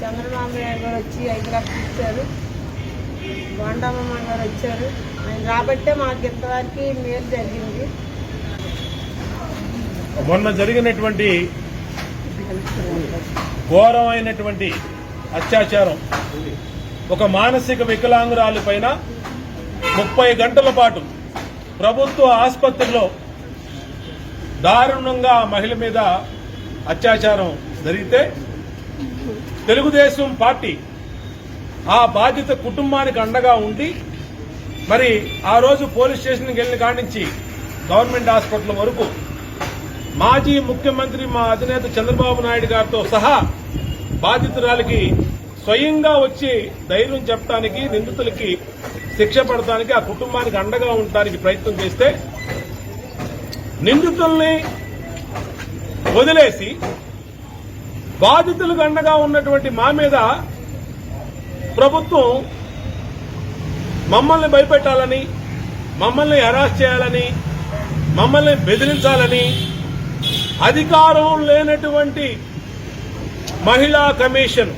చంద్రబాబు నాయుడు గారు వచ్చి ఐదు లక్షలు ఇచ్చారు. బొండమ్మ గారు వచ్చారు. ఆయన రాబట్టే మాకు ఇంతవరకు మేలు జరిగింది. మొన్న జరిగినటువంటి ఘోరమైనటువంటి అత్యాచారం ఒక మానసిక వికలాంగురాలి పైన ముప్పై గంటల పాటు ప్రభుత్వ ఆసుపత్రిలో దారుణంగా మహిళ మీద అత్యాచారం జరిగితే తెలుగుదేశం పార్టీ ఆ బాధిత కుటుంబానికి అండగా ఉండి మరి ఆ రోజు పోలీస్ స్టేషన్కి వెళ్ళిన కాడి నుంచి గవర్నమెంట్ హాస్పిటల్ వరకు మాజీ ముఖ్యమంత్రి మా అధినేత చంద్రబాబు నాయుడు గారితో సహా బాధితురాలికి స్వయంగా వచ్చి ధైర్యం చెప్పడానికి నిందితులకి శిక్ష పడటానికి ఆ కుటుంబానికి అండగా ఉండటానికి ప్రయత్నం చేస్తే నిందితుల్ని వదిలేసి బాధితులకు అండగా ఉన్నటువంటి మా మీద ప్రభుత్వం మమ్మల్ని భయపెట్టాలని మమ్మల్ని హెరాస్ చేయాలని మమ్మల్ని బెదిరించాలని అధికారం లేనటువంటి మహిళా కమిషన్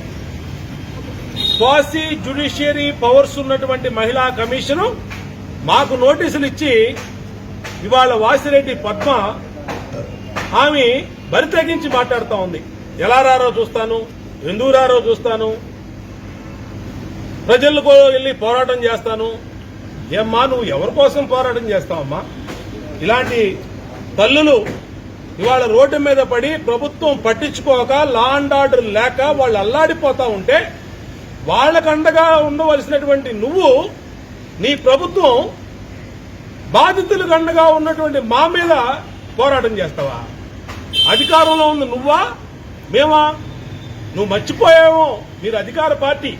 క్వాసీ జ్యుడిషియరీ పవర్స్ ఉన్నటువంటి మహిళా కమిషను మాకు నోటీసులు ఇచ్చి ఇవాళ వాసిరెడ్డి పద్మ ఆమె బరితెగించి మాట్లాడుతూ ఉంది. ఎలా రారో చూస్తాను ఎందుకు రారో చూస్తాను ప్రజలకు వెళ్ళి పోరాటం చేస్తాను. ఏమ్మా నువ్వు ఎవరి కోసం పోరాటం చేస్తావమ్మా? ఇలాంటి తల్లులు ఇవాళ రోడ్డు మీద పడి ప్రభుత్వం పట్టించుకోక లా అండ్ ఆర్డర్ లేక వాళ్ళు అల్లాడిపోతా ఉంటే వాళ్ళకండగా ఉండవలసినటువంటి నువ్వు నీ ప్రభుత్వం బాధితులకు అండగా ఉన్నటువంటి మా మీద పోరాటం చేస్తావా? అధికారంలో ఉన్న నువ్వా? మేమా? నువ్వు మర్చిపోయావు? మీరు అధికార పార్టీ.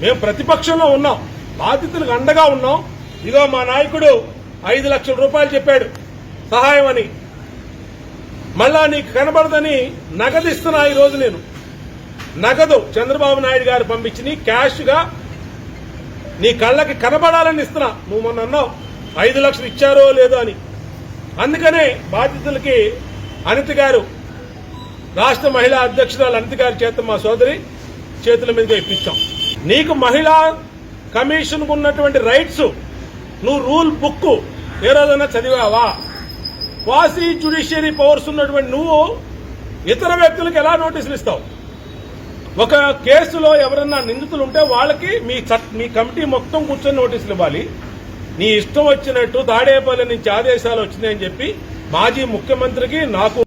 మేము ప్రతిపక్షంలో ఉన్నాం. బాధితులకు అండగా ఉన్నాం. ఇదో మా నాయకుడు ఐదు లక్షల రూపాయలు చెప్పాడు. సహాయం అని. మళ్ళా నీకు కనబడదని నగదిస్తున్నా ఈ రోజు నేను. నగదు చంద్రబాబు నాయుడు గారు పంపించిన క్యాష్గా నీ కళ్ళకి కనబడాలని ఇస్తున్నా. నువ్వు మొన్న అన్నావు ఐదు లక్షలు ఇచ్చారో లేదో అని. అందుకనే బాధితులకి అనిత గారు రాష్ట్ర మహిళా అధ్యక్షురాలు అనిత గారి చేత మా సోదరి చేతుల మీదుగా ఇప్పించాం. నీకు మహిళా కమిషన్ ఉన్నటువంటి రైట్స్ నువ్వు రూల్ బుక్ ఏ రోజైనా చదివావా? క్వాసీ జ్యుడిషియరీ పవర్స్ ఉన్నటువంటి నువ్వు ఇతర వ్యక్తులకు ఎలా నోటీసులు ఇస్తావు? ఒక కేసులో ఎవరన్నా నిందితులు ఉంటే వాళ్ళకి మీ మీ కమిటీ మొత్తం కూర్చొని నోటీసులు ఇవ్వాలి. నీ ఇష్టం వచ్చినట్టు తాడేపల్లి నుంచి ఆదేశాలు వచ్చినాయని చెప్పి మాజీ ముఖ్యమంత్రికి నాకు